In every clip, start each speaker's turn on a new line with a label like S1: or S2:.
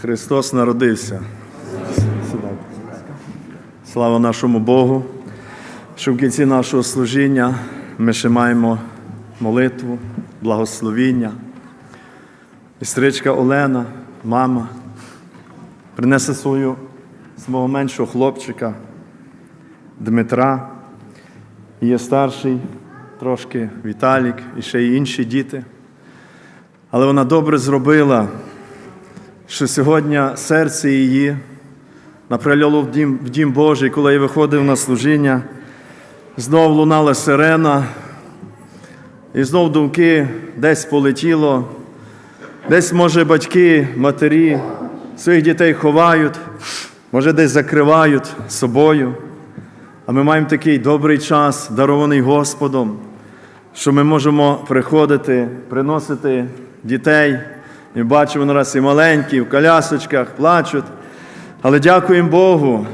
S1: Христос народився. Слава нашому Богу, що в кінці нашого служіння ми ще маємо молитву, благословіння. І сестричка Олена, мама, принесе свою, свого меншого хлопчика Дмитра. Є старший трошки Віталік і ще й інші діти. Але вона добре зробила, що сьогодні серце її напряляло в дім, в дім Божий, коли я виходив на служіння, знов лунала сирена, і знов думки десь полетіло, десь, може, батьки, матері своїх дітей ховають, може, десь закривають собою. А ми маємо такий добрий час, дарований Господом, що ми можемо приходити, приносити дітей. І бачимо нараз і маленькі, в колясочках, плачуть. Але дякуємо Богу,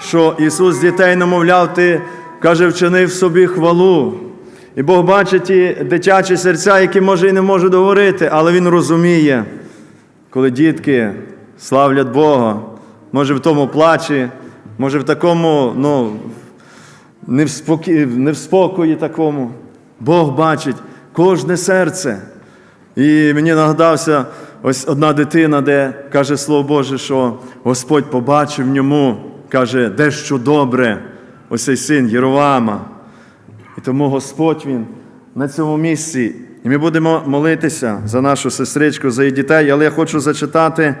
S1: що Ісус дітей намовляв, ти, каже, вчинив собі хвалу. І Бог бачить ті дитячі серця, які може і не можуть говорити, але Він розуміє, коли дітки славлять Бога, може в тому плачі, може в такому, ну, не в, спокі... не в спокої такому. Бог бачить кожне серце. І мені нагадався ось одна дитина, де каже Слово Боже, що Господь побачив в ньому, каже, дещо добре, ось цей син Єровама. І тому Господь Він на цьому місці. І ми будемо молитися за нашу сестричку, за її дітей, але я хочу зачитати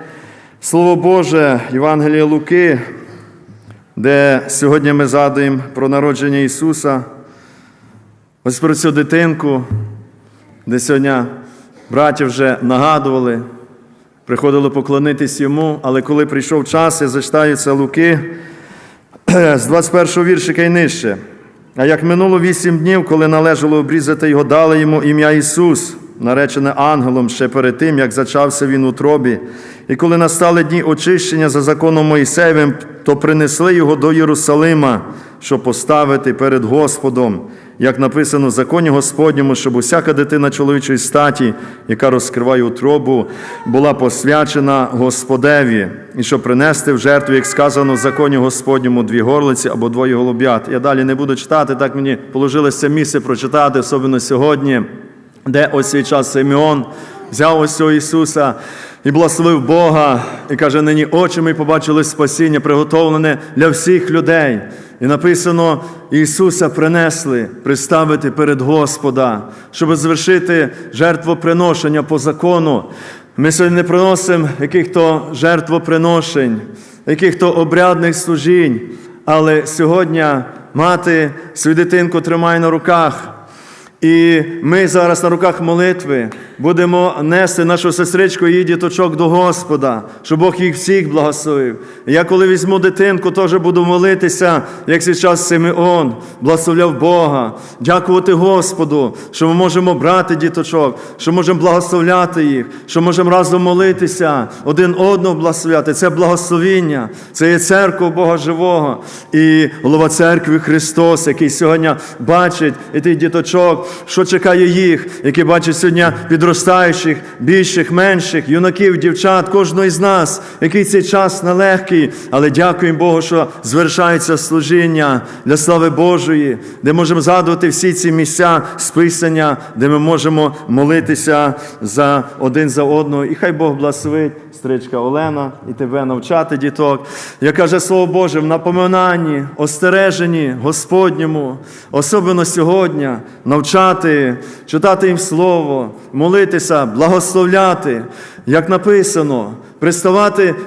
S1: Слово Боже, Євангелія Луки, де сьогодні ми згадуємо про народження Ісуса. Ось про цю дитинку, де сьогодні браті вже нагадували, приходили поклонитись йому, але коли прийшов час, я зачитаю це Луки з 21 віршика і нижче. А як минуло вісім днів, коли належало обрізати його, дали йому ім'я Ісус, наречене ангелом ще перед тим, як зачався він у тробі. І коли настали дні очищення за законом Моїсеєвим, то принесли його до Єрусалима, щоб поставити перед Господом, як написано в законі Господньому, щоб усяка дитина чоловічої статі, яка розкриває утробу, була посвячена Господеві, і щоб принести в жертву, як сказано в законі Господньому, дві горлиці або двоє голуб'ят. Я далі не буду читати, так мені положилося це місце прочитати, особливо сьогодні, де ось свій час Симеон взяв ось цього Ісуса і благословив Бога, і каже, нині очі ми побачили спасіння, приготовлене для всіх людей. І написано, Ісуса принесли приставити перед Господа, щоб звершити жертвоприношення по закону. Ми сьогодні не приносимо яких-то жертвоприношень, яких-то обрядних служінь, але сьогодні мати свою дитинку тримає на руках. І ми зараз на руках молитви будемо нести нашу сестричку і її діточок до Господа, щоб Бог їх всіх благословив. Я коли візьму дитинку, теж буду молитися, як зараз Симеон, благословляв Бога, дякувати Господу, що ми можемо брати діточок, що можемо благословляти їх, що можемо разом молитися, один одного благословляти. Це благословіння, це є церква Бога Живого і голова церкви Христос, який сьогодні бачить і тих діточок що чекає їх, які бачать сьогодні підростаючих, більших, менших, юнаків, дівчат, кожного із нас, який цей час нелегкий, але дякуємо Богу, що звершається служіння для слави Божої, де можемо згадувати всі ці місця списання, де ми можемо молитися за один за одного. І хай Бог благословить стричка Олена і тебе навчати діток. Я каже Слово Боже, в напоминанні, остереженні Господньому, особливо сьогодні, навчати, читати їм Слово, молитися, благословляти, як написано,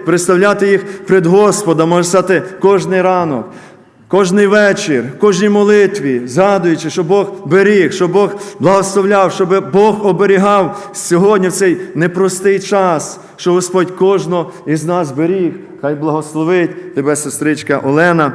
S1: представляти їх пред Господом, може стати кожний ранок. Кожний вечір, кожній молитві, згадуючи, що Бог беріг, що Бог благословляв, щоб Бог оберігав сьогодні в цей непростий час, що Господь кожного із нас беріг. Хай благословить тебе, сестричка Олена,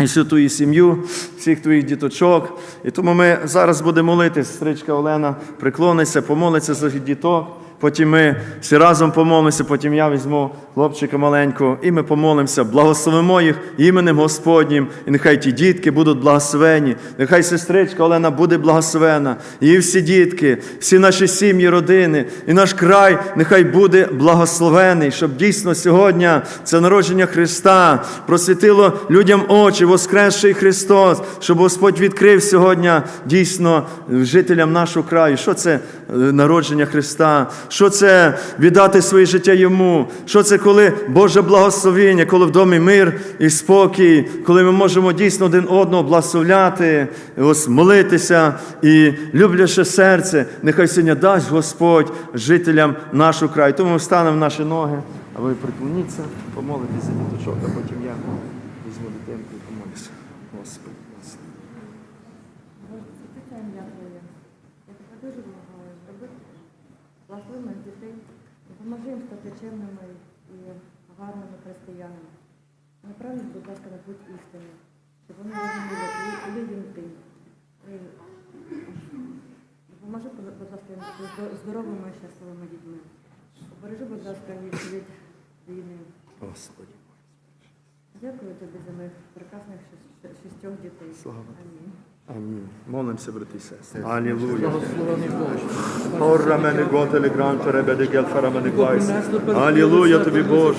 S1: і всю твою сім'ю, всіх твоїх діточок. І тому ми зараз будемо молити, сестричка Олена, приклониться, помолиться за діток. Потім ми всі разом помолимося, потім я візьму хлопчика маленького, і ми помолимося, благословимо їх іменем Господнім. І нехай ті дітки будуть благословені, нехай сестричка Олена буде благословена, і всі дітки, всі наші сім'ї, родини, і наш край нехай буде благословений, щоб дійсно сьогодні це народження Христа просвітило людям очі, воскресший Христос, щоб Господь відкрив сьогодні дійсно жителям нашого краю. Що це народження Христа? Що це віддати своє життя Йому? Що це коли Боже благословення, коли в домі мир і спокій, коли ми можемо дійсно один одного благословляти, ось молитися і любляче серце, нехай сьогодні дасть Господь жителям нашого краю. Тому ми встанемо наші ноги, а ви приклоніться, помолитеся за діточок, а потім я візьму дитинку і помолюся. Господи, Господи.
S2: Я тебе дуже благаю, благослови моїх дітей, допоможи їм стати чемними і гарними християнами. Направ їх, будь ласка, на путь істини, щоб вони розуміли, коли він ти. Допоможи, будь ласка, їм бути здоровими і щасливими дітьми. Побережи, будь ласка, їх від війни.
S1: Господи.
S2: Дякую тобі за моїх прекрасних шістьох дітей.
S1: Слава
S2: Амінь.
S1: Амінь. Молимося, брати і сестри. Алілуя. Ора мене готелі гранто бедегел фарамене мене глайс. Алілуя тобі, Боже.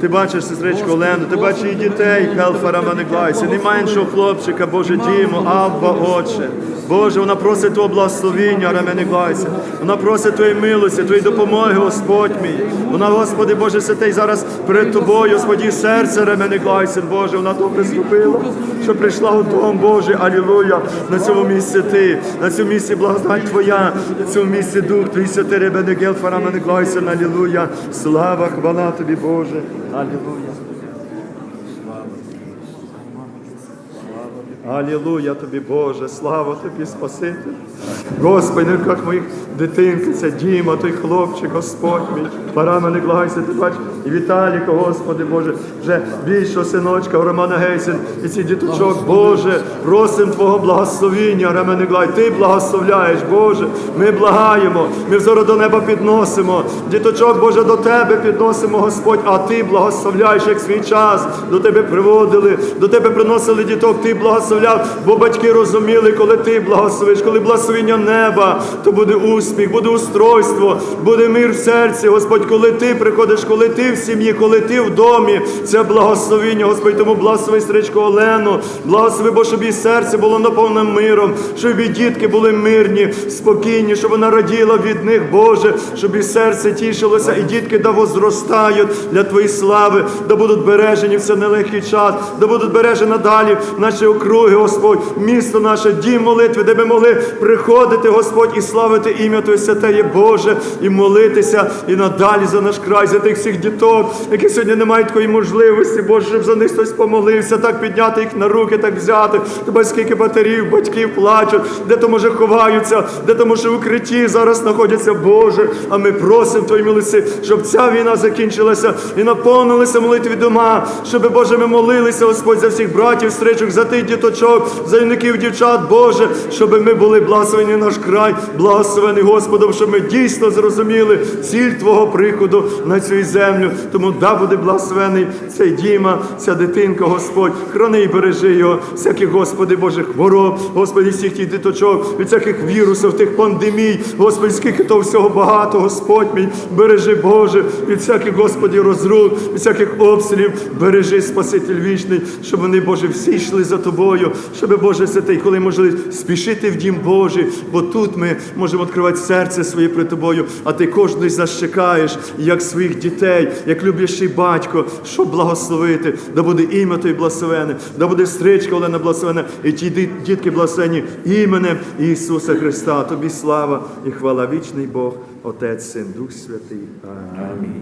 S1: Ти бачиш, сестричку Олену, ти бачиш і дітей, хел фарамене глайс. І немає іншого хлопчика, Боже, Дімо, Абба, Отче. Боже, вона просить Твого благословіння, рамене глайся. Вона просить Твоєї милості, Твоєї допомоги, Господь мій. Вона, Господи, Боже, святий зараз перед Тобою, Господі, серце рамене глайся, Боже, вона добре зробила, що прийшла у дом Божий, алілуя, на цьому місці Ти, на цьому місці благодать Твоя, на цьому місці Дух Твій, святий ребене гелфара мене глайся, алілуя. Слава, хвала Тобі, Боже, алілуя. Алілуя тобі, Боже, слава тобі, Спаситель. Господи, не як моїх дитинки, це Діма, той хлопчик, Господь мій. Пора мене глайся, ти бачиш, і Віталіка, Господи, Боже, вже більшого синочка, Романа Гейсен, і ці діточок, Боже, просим Твого благословіння, Рамене Глай, Ти благословляєш, Боже, ми благаємо, ми взору до неба підносимо, діточок, Боже, до Тебе підносимо, Господь, а Ти благословляєш, як свій час, до Тебе приводили, до Тебе приносили діток, Ти благословляв, бо батьки розуміли, коли Ти благословиш, коли благословення неба, то буде успіх, буде устройство, буде мир в серці, Господь, коли Ти приходиш, коли Ти в сім'ї, коли Ти в домі, це благословення, Господь, тому благослови стричку Олену, благослови, бо щоб її серце було наповнене миром, щоб її дітки були мирні, спокійні, щоб вона раділа від них, Боже, щоб її серце тішилося, і дітки да возростають для Твоєї слави, да будуть бережені в цей нелегкий час, да будуть бережені надалі наші округи, Господь, місто наше, дім молитви, де ми могли приходити, Господь, і славити ім'я Твоє святе є Боже, і молитися, і надалі за наш край, за тих всіх діток, які сьогодні не мають такої можливості, Боже, щоб за них хтось помолився, так підняти їх на руки, так взяти. Тебе скільки матерів, батьків плачуть, де то може ховаються, де то може в укритті зараз знаходяться, Боже. А ми просимо Твої милості, щоб ця війна закінчилася і наповнилися молитві дома, щоб, Боже, ми молилися, Господь, за всіх братів, стричок, за тих діточок, за юнаків, дівчат, Боже, щоб ми були благословені наш край, благословений Господом, щоб ми дійсно зрозуміли ціль Твого приходу на цю землю. Тому да буде благословений цей Діма, ця дитинка, Господь, храни і бережи його, всяких, Господи, Боже, хвороб, Господи, всіх тих діточок, від всяких вірусів, тих пандемій, Господи, скільки того всього багато, Господь мій, бережи, Боже, від всяких, Господі, розрук, від всяких обстрілів, бережи, Спаситель вічний, щоб вони, Боже, всі йшли за Тобою, щоб, Боже, святий, коли можливість спішити в дім Божий, бо тут ми можемо відкривати серце своє при Тобою, а Ти кожного з нас чекаєш, як своїх дітей, як люблячий батько, щоб благословити, да буде ім'я Твоє благословене, да буде стричка Олена благословена, і ті дітки благословені іменем Ісуса Христа. Тобі слава і хвала вічний Бог, Отець, Син, Дух Святий. Амінь.